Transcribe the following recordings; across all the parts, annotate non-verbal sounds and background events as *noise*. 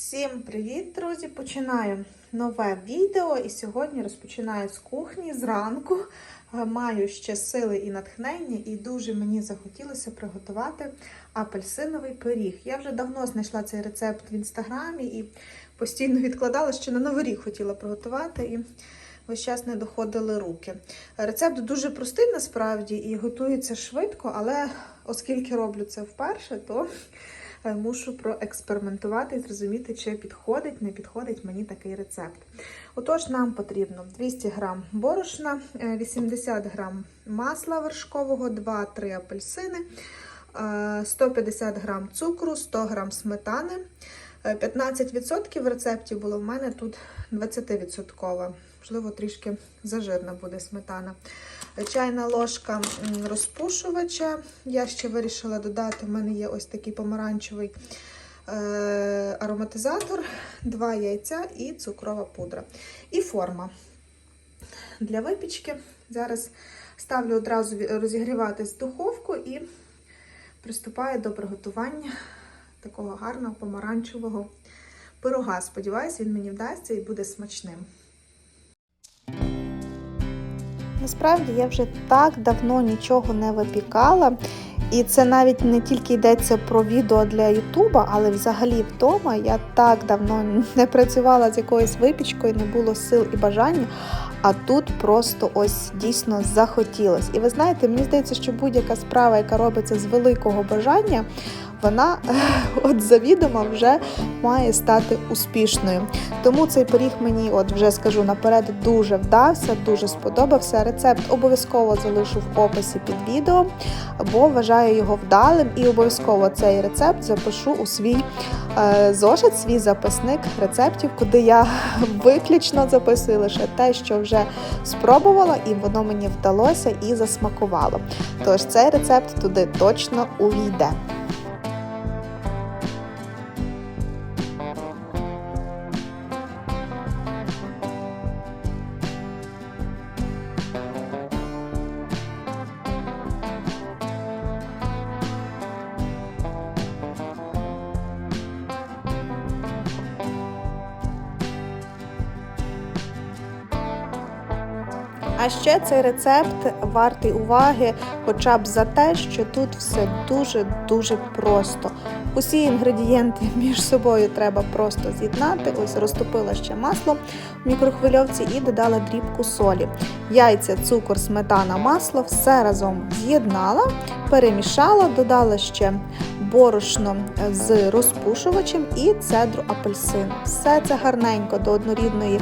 Всім привіт, друзі! Починаю нове відео і сьогодні розпочинаю з кухні зранку. Е, Маю ще сили і натхнення, і дуже мені захотілося приготувати апельсиновий пиріг. Я вже давно знайшла цей рецепт в інстаграмі і постійно відкладала, що на новий рік хотіла приготувати. І весь час не доходили руки. Рецепт дуже простий насправді і готується швидко, але оскільки роблю це вперше, то мушу проекспериментувати і зрозуміти, чи підходить, не підходить мені такий рецепт. Отож, нам потрібно 200 г борошна, е, 80 г масла вершкового, 2-3 апельсини, е, 150 г цукру, 100 г сметани. Е, 15% в рецепті було в мене тут 20%. Можливо, трішки зажирна буде сметана. Чайна ложка розпушувача. Я ще вирішила додати, в мене є ось такий помаранчевий е, ароматизатор, 2 яйця і цукрова пудра. І форма для випічки. Зараз ставлю одразу розігріватись духовку і приступаю до приготування такого гарного помаранчевого пирога. Сподіваюсь, він мені вдасться і буде смачним. Насправді я вже так давно нічого не випікала. І це навіть не тільки йдеться про відео для Ютуба, але взагалі вдома я так давно *laughs* не працювала з якоюсь випічкою, не було сил і бажання. А тут просто ось дійсно захотілось. І ви знаєте, мені здається, що будь-яка справа, яка робиться з великого бажання, вона *laughs* от завідомо вже має стати успішною. Тому цей пиріг мені, от вже скажу наперед, дуже вдався, дуже сподобався. Рецепт обов'язково залишу в описі під відео, бо вважаю його вдалим і обов'язково цей рецепт запишу у свій е, зошит, свій записник рецептів, куди я *laughs* виключно записую лише те, що вже спробувала, і воно мені вдалося і засмакувало. Тож цей рецепт туди точно увійде. Цей рецепт вартий уваги, хоча б за те, що тут все дуже-дуже просто. Усі інгредієнти між собою треба просто з'єднати. Ось розтопила ще масло в мікрохвильовці і додала дрібку солі. Яйця, цукор, сметана, масло все разом з'єднала, перемішала, додала ще борошно з розпушувачем і цедру апельсину. Все це гарненько до однорідної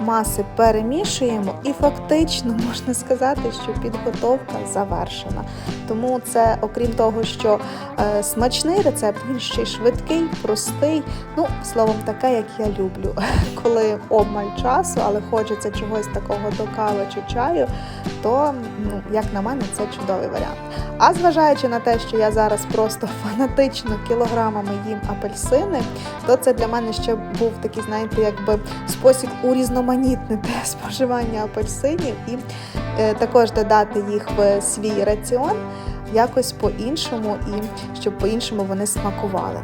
маси перемішуємо, і фактично можна сказати, що підготовка завершена. Тому це, окрім того, що е, смачний рецепт, він ще й швидкий, простий. Ну, словом, таке, як я люблю. *laughs* Коли обмаль часу, але хочеться чогось такого до кави чи чаю, то, ну, як на мене, це чудовий варіант. А зважаючи на те, що я зараз просто *laughs* фанатично кілограмами їм апельсини, то це для мене ще був такий, знаєте, якби спосіб урізноманітнити *laughs* споживання апельсинів і е, також додати їх в свій раціон якось по-іншому, і щоб по-іншому вони смакували.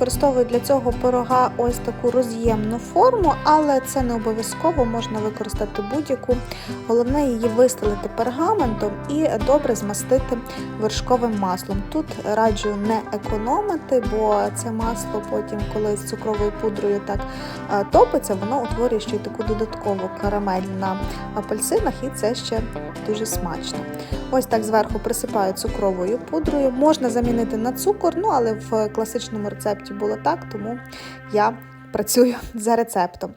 Використовую для цього пирога ось таку роз'ємну форму, але це не обов'язково, можна використати будь-яку. Головне її вистелити пергаментом і добре змастити вершковим маслом. Тут раджу не економити, бо це масло потім, коли з цукровою пудрою так е, топиться, воно утворює ще й таку додаткову карамель на апельсинах, і це ще дуже смачно. Ось так зверху присипаю цукровою пудрою. Можна замінити на цукор, ну але в класичному рецепті було так, тому я працюю *laughs* за рецептом.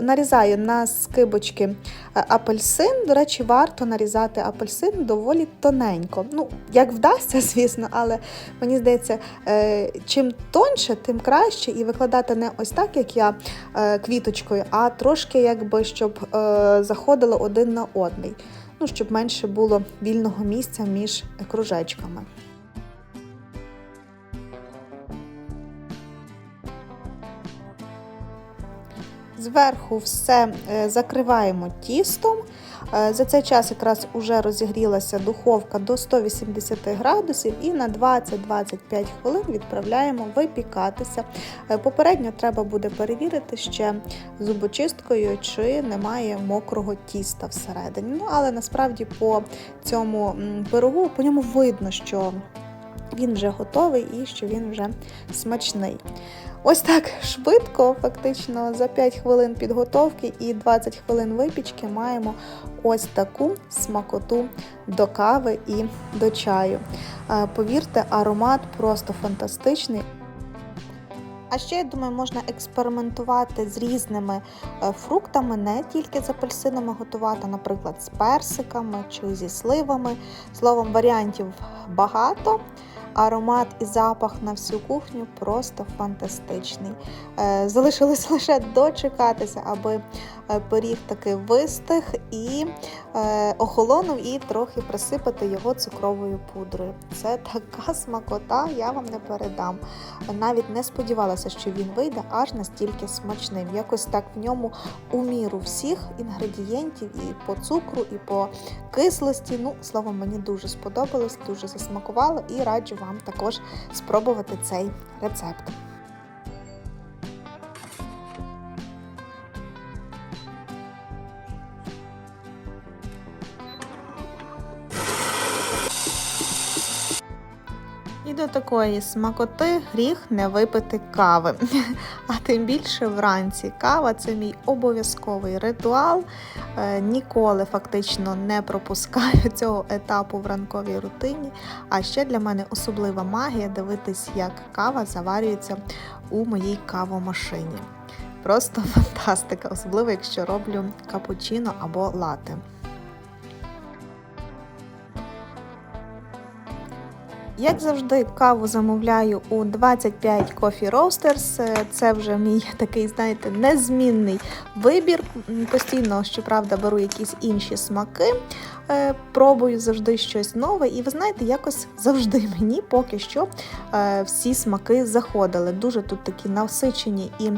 Нарізаю на скибочки е, апельсин. До речі, варто нарізати апельсин доволі тоненько. Ну, як вдасться, *laughs* звісно, але мені здається, е, чим тоньше, тим краще. І викладати не ось так, як я е, квіточкою, а трошки, якби щоб заходило один на одний. Ну, щоб менше було вільного місця між кружечками. Зверху все е, закриваємо тістом. Е, За цей час якраз уже розігрілася духовка до 180 градусів і на 20-25 хвилин відправляємо випікатися. Е, Попередньо треба буде перевірити ще зубочисткою, чи немає мокрого тіста всередині. Ну, але насправді по цьому пирогу по ньому видно, що він вже готовий і що він вже смачний. Ось так швидко, фактично за 5 хвилин підготовки і 20 хвилин випічки маємо ось таку смакоту до кави і до чаю. Повірте, аромат просто фантастичний. А ще, я думаю, можна експериментувати з різними е, фруктами, не тільки з апельсинами готувати, наприклад, з персиками чи зі сливами. Словом, варіантів багато. Аромат і запах на всю кухню просто фантастичний. Е, Залишилось лише дочекатися, аби пиріг таки вистиг і е, охолонув, і трохи присипати його цукровою пудрою. Це *laughs* така смакота, я вам не передам. Навіть не сподівалася, що він вийде аж настільки смачним. Якось так в ньому у міру всіх інгредієнтів і по цукру, і по кислості. Ну, словом, мені дуже сподобалось, дуже засмакувало і раджу вам також спробувати цей рецепт. Такої смакоти гріх не випити кави. *laughs* А тим більше вранці. Кава це мій обов'язковий ритуал. Е, Ніколи фактично не пропускаю *laughs* цього етапу в ранковій рутині. А ще для мене особлива магія дивитись, як кава заварюється у моїй кавомашині. Просто *laughs* фантастика, особливо якщо роблю капучино або лате. Як завжди, каву замовляю у 25 Coffee Roasters. Е, Це вже мій *laughs* такий, знаєте, незмінний вибір. Постійно, щоправда, беру якісь інші смаки, пробую завжди щось нове. І ви знаєте, якось завжди мені поки що е, всі смаки заходили. Дуже тут такі насичені і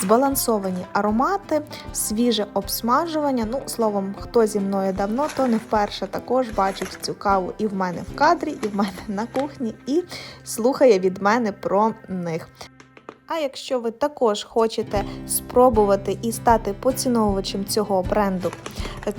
збалансовані аромати, свіже обсмажування. Ну, словом, хто зі мною давно, то не вперше також бачить цю каву і в мене в кадрі, і в мене на кухні, і слухає від мене про них. А якщо ви також хочете спробувати і стати поціновувачем цього бренду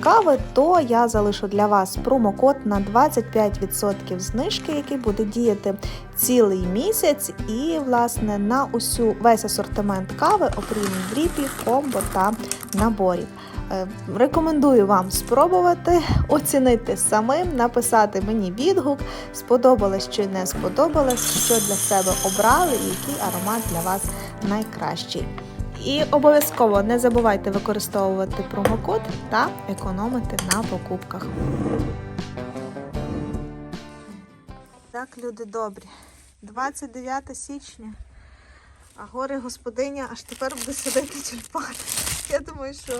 кави, то я залишу для вас промокод на 25% знижки, який буде діяти цілий місяць, і власне на усю весь асортимент кави, окрім дріпів, комбо та наборів. Е, Рекомендую вам спробувати, оцінити самим, написати мені відгук, сподобалось чи не сподобалось, що для себе обрали і який аромат для вас найкращий. І обов'язково не забувайте використовувати промокод та економити на покупках. Так, люди добрі. 29 січня, а горе господиня аж тепер буде садити тюльпани. Я думаю, що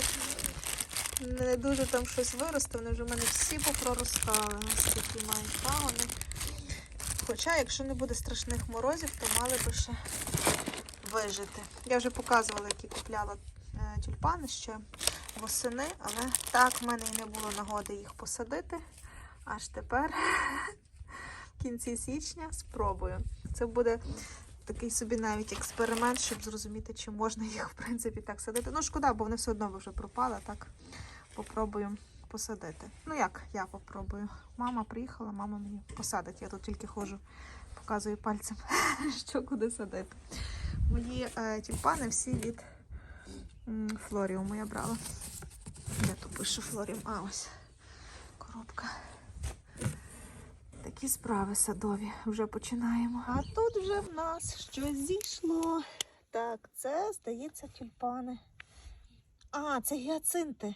не дуже там щось виросте, вони вже в мене всі попроростали, наскільки мають пагони. Хоча, якщо не буде страшних морозів, то мали би ще вижити. Я вже показувала, які купляла е, тюльпани ще восени, але так в мене і не було нагоди їх посадити. Аж тепер, *laughs* в кінці січня, спробую. Це буде такий собі навіть експеримент, щоб зрозуміти, чи можна їх в принципі так садити. Ну, шкода, бо вони все одно вже пропали, так попробую посадити. Ну як я попробую. Мама приїхала, мама мені посадить. Я тут тільки ходжу, показую пальцем, *laughs* що куди садити. Мої е, тюльпани всі від Флоріуму я брала. Я тут пишу Флоріум. А ось коробка. Такі справи садові вже починаємо. А тут вже в нас щось зійшло. Так, це, здається, тюльпани. А, це гіацинти.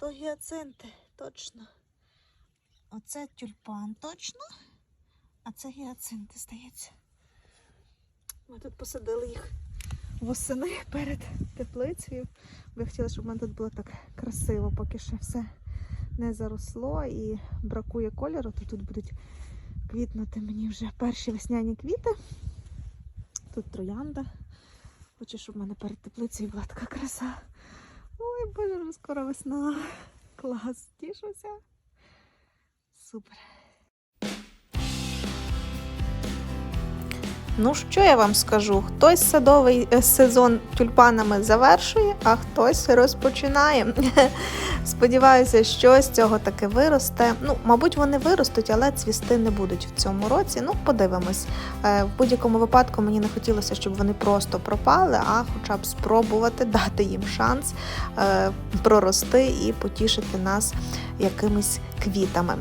То гіацинти, точно. Оце тюльпан, точно. А це гіацинти, здається. Ми тут посадили їх восени перед теплицею. Бо я хотіла, щоб в мене тут було так красиво, поки ще все не заросло і бракує кольору, то тут будуть квітнути мені вже перші весняні квіти. Тут троянда Хочу, щоб в мене перед теплицею була така краса. Ой, боже, скоро весна. Клас, тішуся. Супер. Ну, що я вам скажу? Хтось садовий е, сезон тюльпанами завершує, а хтось розпочинає. *laughs* Сподіваюся, що з цього таки виросте. Ну, мабуть, вони виростуть, але цвісти не будуть в цьому році. Ну, подивимось. Е, В будь-якому випадку мені не хотілося, щоб вони просто пропали, а хоча б спробувати *laughs* дати їм шанс е, прорости і потішити нас якимись квітами.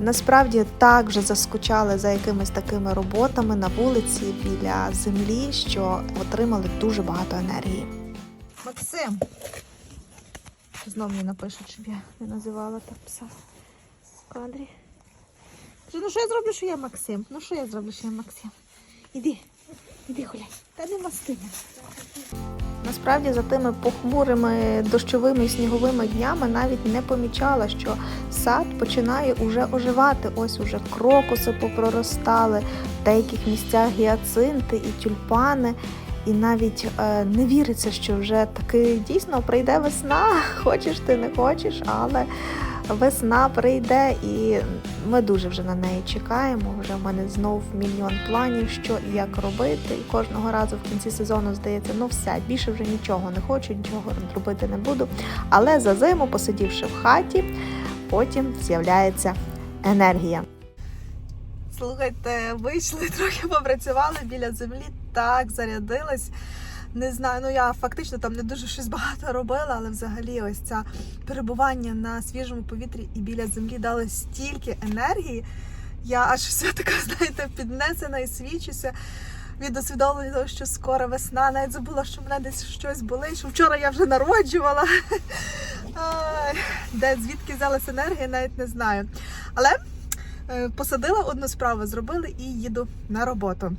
Насправді так вже заскучали за якимись такими роботами на вулиці біля землі, що отримали дуже багато енергії. Максим. Знов мені напишуть, щоб я не називала так пса в кадрі. Ну що я зроблю, що я Максим? Ну що я зроблю, що я Максим? Іди, іди гуляй. Та не масти мене. Насправді за тими похмурими дощовими і сніговими днями навіть не помічала, що сад починає уже оживати. Ось уже крокуси попроростали, в деяких місцях гіацинти і тюльпани. І навіть е, не віриться, що вже таки дійсно прийде весна. *laughs* Хочеш ти не хочеш, але весна прийде, і ми дуже вже на неї чекаємо. Вже в мене знов мільйон планів, що і як робити. І кожного разу в кінці сезону здається, ну все, більше вже нічого не хочу, нічого робити не буду. Але за зиму, посидівши в хаті, потім з'являється енергія. Слухайте, вийшли *laughs* трохи попрацювали біля землі, так зарядилась. Не знаю, ну я фактично там не дуже щось багато робила, але взагалі ось це перебування на свіжому повітрі і біля землі дало стільки енергії. Я аж вся така, знаєте, піднесена і свідчуся від усвідомлення того, що скоро весна. Навіть забула, що в мене десь щось болить, що вчора я вже народжувала. Де звідки взялась енергія, навіть не знаю. Але е, посадила одну справу, зробили і їду на роботу.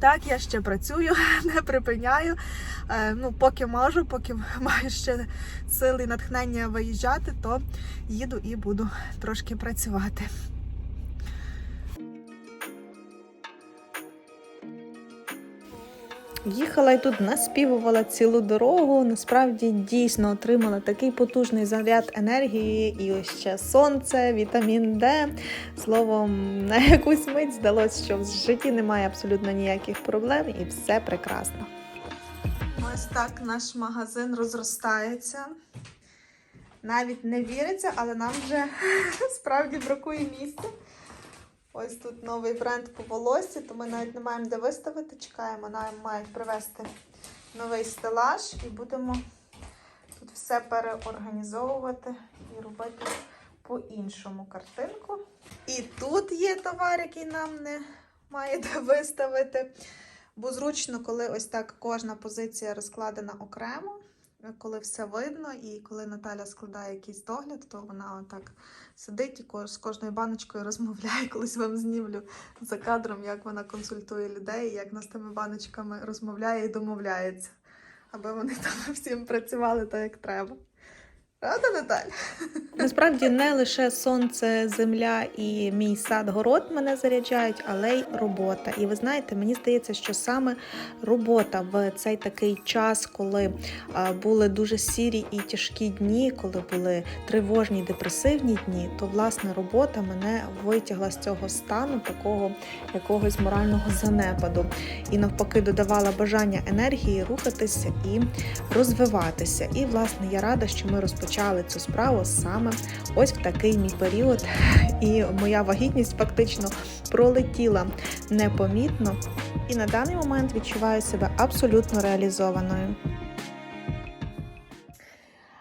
Так, я ще працюю, *laughs* не припиняю. Е, ну, поки можу, поки *laughs* маю ще сили натхнення виїжджати, то їду і буду трошки працювати. Їхала і тут наспівувала цілу дорогу. Насправді дійсно отримала такий потужний заряд енергії, і ось ще сонце, вітамін Д. Словом, на якусь мить здалося, що в житті немає абсолютно ніяких проблем і все прекрасно. Ось так наш магазин розростається. Навіть не віриться, але нам вже *laughs* справді бракує місця. Ось тут новий бренд по волосі, то ми навіть не маємо де виставити. Чекаємо, нам мають привезти новий стелаж і будемо тут все переорганізовувати і робити по-іншому картинку. І тут є товар, який нам не має де виставити. Бо зручно, коли ось так кожна позиція розкладена окремо, коли все видно, і коли Наталя складає якийсь догляд, то вона отак сидить і з кожною баночкою *laughs* розмовляє. Колись вам знімлю за кадром, як вона консультує людей, як вона з тими баночками розмовляє і домовляється, аби вони *laughs* там всім працювали так, як треба. Правда, Наталя? Насправді не лише сонце, земля і мій сад, город мене заряджають, але й робота. І ви знаєте, мені здається, що саме робота в цей такий час, коли були дуже сірі і тяжкі дні, коли були тривожні, депресивні дні, то власне робота мене витягла з цього стану такого якогось морального занепаду і навпаки додавала бажання енергії рухатися і розвиватися. І власне я рада, що ми розпочали цю справу саме ось в такий мій період. *laughs* І моя вагітність фактично пролетіла непомітно. І на даний момент відчуваю себе абсолютно реалізованою.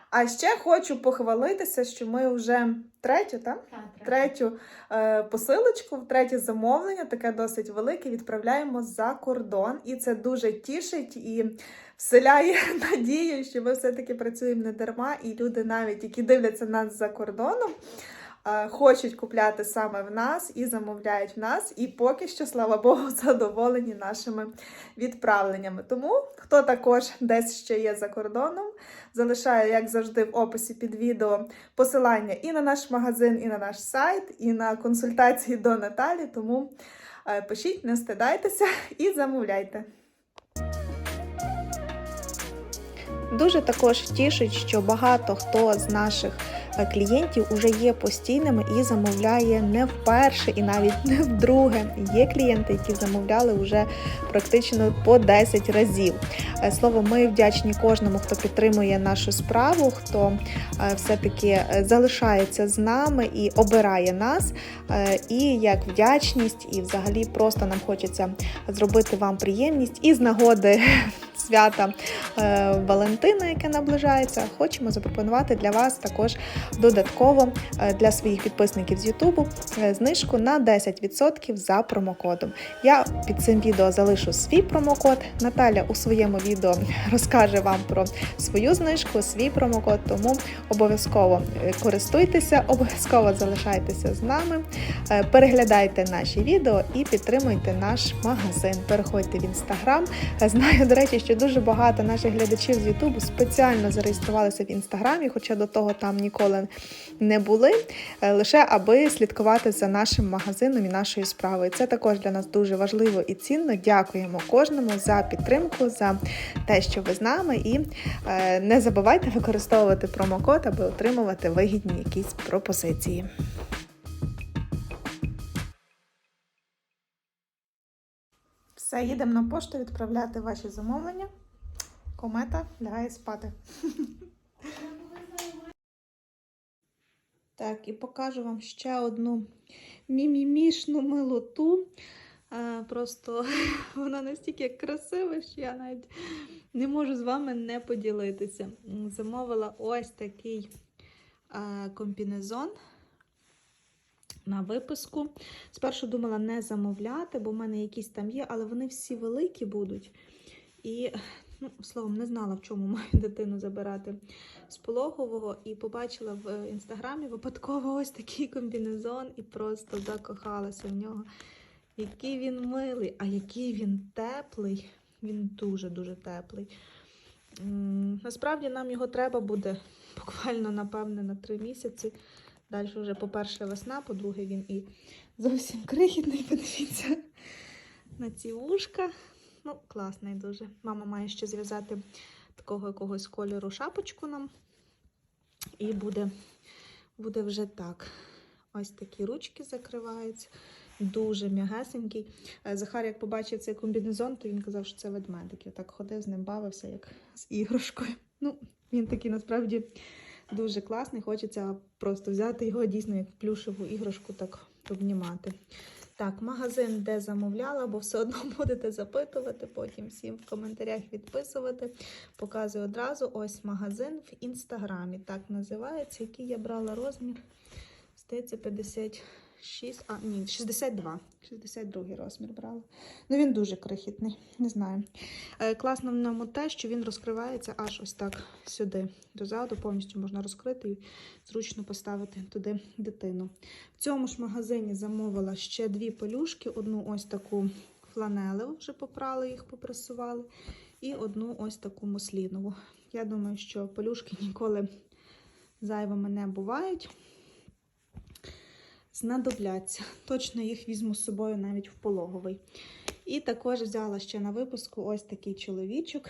А ще хочу похвалитися, що ми вже третю, так? Третю е, посилочку, третє замовлення, таке досить велике, відправляємо за кордон. І це дуже тішить і вселяє *laughs* надію, що ми все-таки працюємо не дарма, і люди, навіть які дивляться нас за кордоном, хочуть купляти саме в нас і замовляють в нас. І поки що, слава Богу, *laughs* задоволені нашими відправленнями. Тому, хто також десь ще є за кордоном, залишаю, як завжди, в описі під відео посилання і на наш магазин, і на наш сайт, і на консультації до Наталі. Тому е, пишіть, не стидайтеся і замовляйте. Дуже також тішить, що багато хто з наших е, клієнтів уже є постійними і замовляє не вперше і навіть не вдруге. Є клієнти, які замовляли вже практично по 10 разів. Е, Слово, ми вдячні кожному, хто підтримує нашу справу, хто е, все-таки е, залишається з нами і обирає нас. І як вдячність, і взагалі просто нам хочеться зробити вам приємність і з нагоди свята е, Валентина, яке наближається, хочемо запропонувати для вас також додатково е, для своїх підписників з Ютубу е, знижку на 10% за промокодом. Я під цим відео залишу свій промокод. Наталя у своєму відео розкаже вам про свою знижку, свій промокод, тому обов'язково користуйтеся, обов'язково залишайтеся з нами, переглядайте наші відео і підтримуйте наш магазин. Переходьте в інстаграм. Знаю, до речі, що дуже багато наших глядачів з Ютубу спеціально зареєструвалися в інстаграмі, хоча до того там ніколи не були, е, лише аби слідкувати за нашим магазином і нашою справою. Це також для нас дуже важливо і цінно. Дякуємо кожному за підтримку, за те, що ви з нами, і е, не забувайте використовувати промокод, аби отримувати вигідні якісь пропозиції. Все, їдемо на пошту відправляти ваші замовлення. Комета лягає спати. *laughs* Так, і покажу вам ще одну мімімішну милоту. А, просто *laughs* вона настільки красива, що я навіть не можу з вами не поділитися. Замовила ось такий а, комбінезон на виписку. Спершу думала не замовляти, бо в мене якісь там є, але вони всі великі будуть. І, ну, словом, не знала, в чому *laughs* маю дитину забирати з пологового. І побачила в інстаграмі випадково ось такий комбінезон і просто закохалася в нього. Який він милий, а який він теплий. Він дуже-дуже теплий. Насправді нам його треба буде буквально, напевне, на три місяці. Далі вже, по-перше, весна, по-друге, він і зовсім крихітний, *laughs* подивіться на ці вушка. Ну, класний дуже. Мама має ще зв'язати такого якогось кольору шапочку нам. І буде, буде вже так. Ось такі ручки закриваються. Дуже м'ягесенький. Е, Захар, як побачив цей комбінезон, то він казав, що це ведмедик. Я так ходив з ним, бавився, як з іграшкою. Ну, він такий насправді дуже класний. Хочеться просто взяти його дійсно як плюшеву іграшку, так обнімати. Так, магазин, де замовляла, бо все одно *laughs* будете запитувати, потім всім в коментарях відписувати. Показую одразу ось магазин в інстаграмі. Так називається, який я брала розмір. Здається, 56, а ні, 62. 62 розмір брала. Ну він дуже крихітний, не знаю. Е, класно в ньому те, що він розкривається аж ось так сюди, дозаду, повністю можна розкрити і зручно поставити туди дитину. В цьому ж магазині замовила ще дві пелюшки, одну ось таку фланелеву, вже попрали їх, попресували, і одну ось таку муслінову. Я думаю, що пелюшки ніколи зайвими не бувають. Знадобляться. Точно їх візьму з собою навіть в пологовий. І також взяла ще на випуску ось такий чоловічок.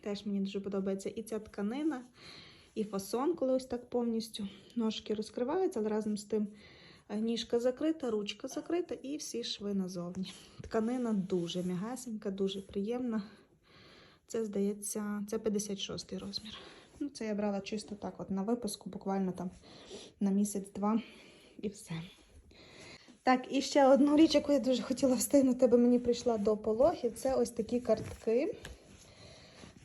Теж мені дуже подобається і ця тканина, і фасон, коли ось так повністю ножки розкриваються, але разом з тим е, ніжка закрита, ручка закрита і всі шви назовні. Тканина дуже м'ягесенька, дуже приємна. Це, здається, це 56 розмір. Ну, це я брала чисто так, от на випуску, буквально там на місяць-два і все. Так, і ще одну річ, яку я дуже хотіла встигнути, бо мені прийшла до пологів. Це ось такі картки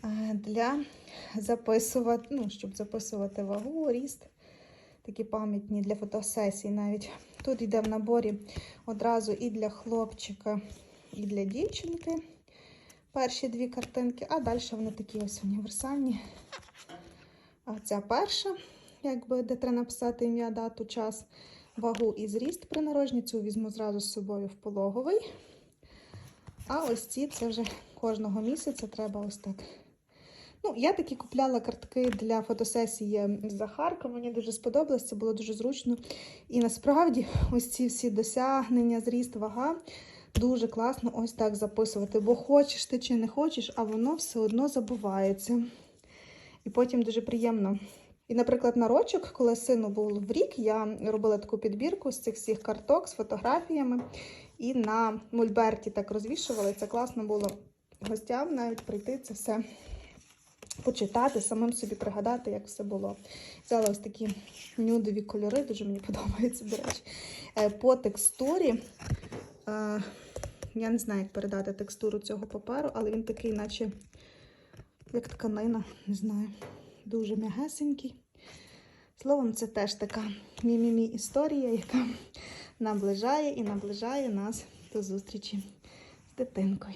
е, для записувати, ну, щоб записувати вагу, ріст. Такі пам'ятні для фотосесій навіть. Тут йде в наборі одразу і для хлопчика, і для дівчинки. Перші дві картинки, а далі вони такі ось універсальні. А ця перша, якби де треба написати ім'я, дату, час, вагу і зріст при народженні. Цю візьму зразу з собою в пологовий. А ось ці це вже кожного місяця треба ось так. Ну, я такі купляла картки для фотосесії з Захарка. Мені дуже сподобалось, це було дуже зручно. І насправді ось ці всі досягнення, зріст, вага дуже класно ось так записувати. Бо хочеш ти чи не хочеш, а воно все одно забувається. І потім дуже приємно. І, наприклад, на рочок, коли сину був в рік, я робила таку підбірку з цих всіх карток з фотографіями. І на мольберті так розвішували. Це класно було гостям навіть прийти це все почитати, самим собі пригадати, як все було. Взяла ось такі нюдові кольори, дуже мені *laughs* подобаються, до речі. Е, По текстурі. е, Я не знаю, як передати текстуру цього паперу, але він такий, наче як тканина, не знаю. Дуже м'ягесенький. Словом, це теж така мі-мі-мі історія, яка наближає і наближає нас до зустрічі з дитинкою.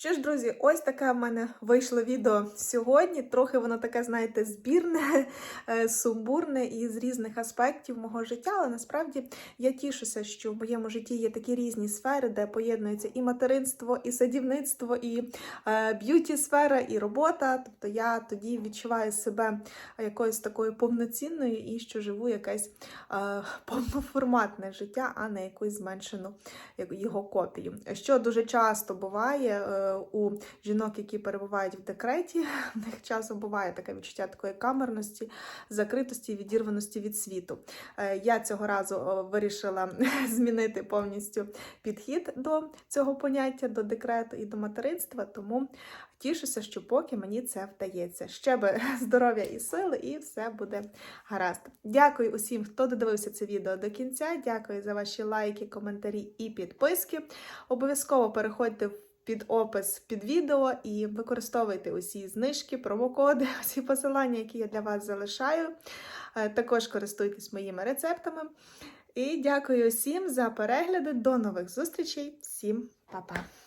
Що ж, друзі, ось таке в мене вийшло відео сьогодні. Трохи воно таке, знаєте, збірне, *laughs* е, сумбурне і з різних аспектів мого життя. Але насправді я тішуся, що в моєму житті є такі різні сфери, де поєднується і материнство, і садівництво, і е, б'юті-сфера, і робота. Тобто я тоді відчуваю себе якоюсь такою повноцінною і що живу якесь е, *laughs* повноформатне життя, а не якусь зменшену його копію. Що дуже часто буває е, у жінок, які перебувають в декреті, *laughs* в них часом буває таке відчуття такої камерності, закритості, відірваності від світу. Е, Я цього разу вирішила *laughs* змінити повністю підхід до цього поняття, до декрету і до материнства, тому тішуся, що поки мені це вдається. Ще би *laughs* здоров'я і сили, і все буде гаразд. Дякую усім, хто додивився це відео до кінця. Дякую за ваші лайки, коментарі і підписки. Обов'язково переходьте в під опис під відео і використовуйте усі знижки, промокоди, *laughs* усі посилання, які я для вас залишаю. Е, Також користуйтесь моїми рецептами. І дякую усім за перегляди. До нових зустрічей. Всім па-па!